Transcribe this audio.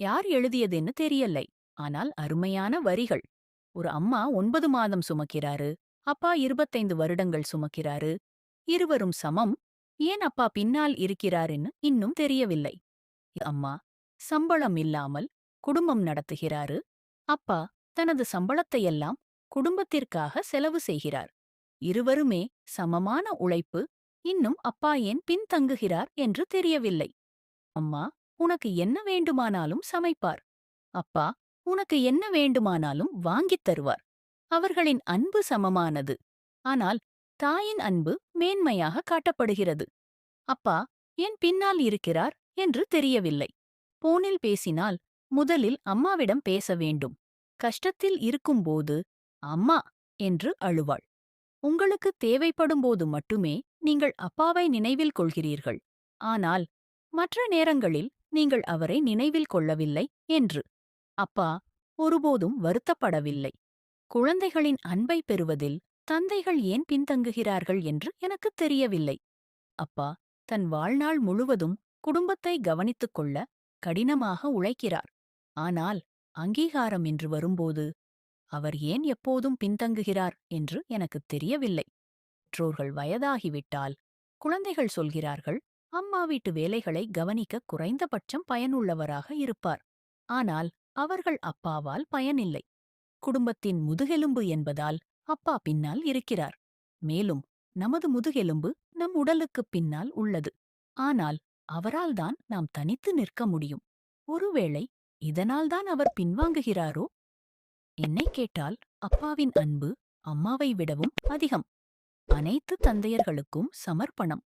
யார் எழுதியதுன்னு தெரியலை. ஆனால் அருமையான வரிகள். ஒரு அம்மா ஒன்பது மாதம் சுமக்கிறாரு. அப்பா இருபத்தைந்து வருடங்கள் சுமக்கிறாரு. இருவரும் சமம். ஏன் அப்பா பின்னால் இருக்கிறாருன்னு இன்னும் தெரியவில்லை. அம்மா சம்பளம் இல்லாமல் குடும்பம் நடத்துகிறாரு. அப்பா தனது சம்பளத்தையெல்லாம் குடும்பத்திற்காக செலவு செய்கிறார். இருவருமே சமமான உழைப்பு. இன்னும் அப்பா ஏன் பின்தங்குகிறார் என்று தெரியவில்லை. அம்மா உனக்கு என்ன வேண்டுமானாலும் சமைப்பார். அப்பா உனக்கு என்ன வேண்டுமானாலும் வாங்கித் தருவார். அவர்களின் அன்பு சமமானது. ஆனால் தாயின் அன்பு மேன்மையாக காட்டப்படுகிறது. அப்பா என் பின்னால் இருக்கிறார் என்று தெரியவில்லை. போனில் பேசினால் முதலில் அம்மாவிடம் பேச வேண்டும். கஷ்டத்தில் இருக்கும்போது அம்மா என்று அழுவாள். உங்களுக்கு தேவைப்படும்போது மட்டுமே நீங்கள் அப்பாவை நினைவில் கொள்கிறீர்கள். ஆனால் மற்ற நேரங்களில் நீங்கள் அவரை நினைவில் கொள்ளவில்லை என்று. அப்பா ஒருபோதும் வருத்தப்படவில்லை. குழந்தைகளின் அன்பை பெறுவதில் தந்தைகள் ஏன் பின்தங்குகிறார்கள் என்று எனக்குத் தெரியவில்லை. அப்பா தன் வாழ்நாள் முழுவதும் குடும்பத்தை கவனித்துக் கொள்ள கடினமாக உழைக்கிறார். ஆனால் அங்கீகாரம் என்று வரும்போது அவர் ஏன் எப்போதும் பின்தங்குகிறார் என்று எனக்குத் தெரியவில்லை. பெற்றோர்கள் வயதாகிவிட்டால் குழந்தைகள் சொல்கிறார்கள் அம்மா வீட்டு வேலைகளை கவனிக்க குறைந்தபட்சம் பயனுள்ளவராக இருப்பார். ஆனால் அவர்கள் அப்பாவால் பயனில்லை. குடும்பத்தின் முதுகெலும்பு என்பதால் அப்பா பின்னால் இருக்கிறார். மேலும் நமது முதுகெலும்பு நம் உடலுக்குப் பின்னால் உள்ளது. ஆனால் அவரால்தான் நாம் தனித்து நிற்க முடியும். ஒருவேளை இதனால்தான் அவர் பின்வாங்குகிறாரோ? என்னை கேட்டால் அப்பாவின் அன்பு அம்மாவை விடவும் அதிகம். அனைத்து தந்தையர்களுக்கும் சமர்ப்பணம்.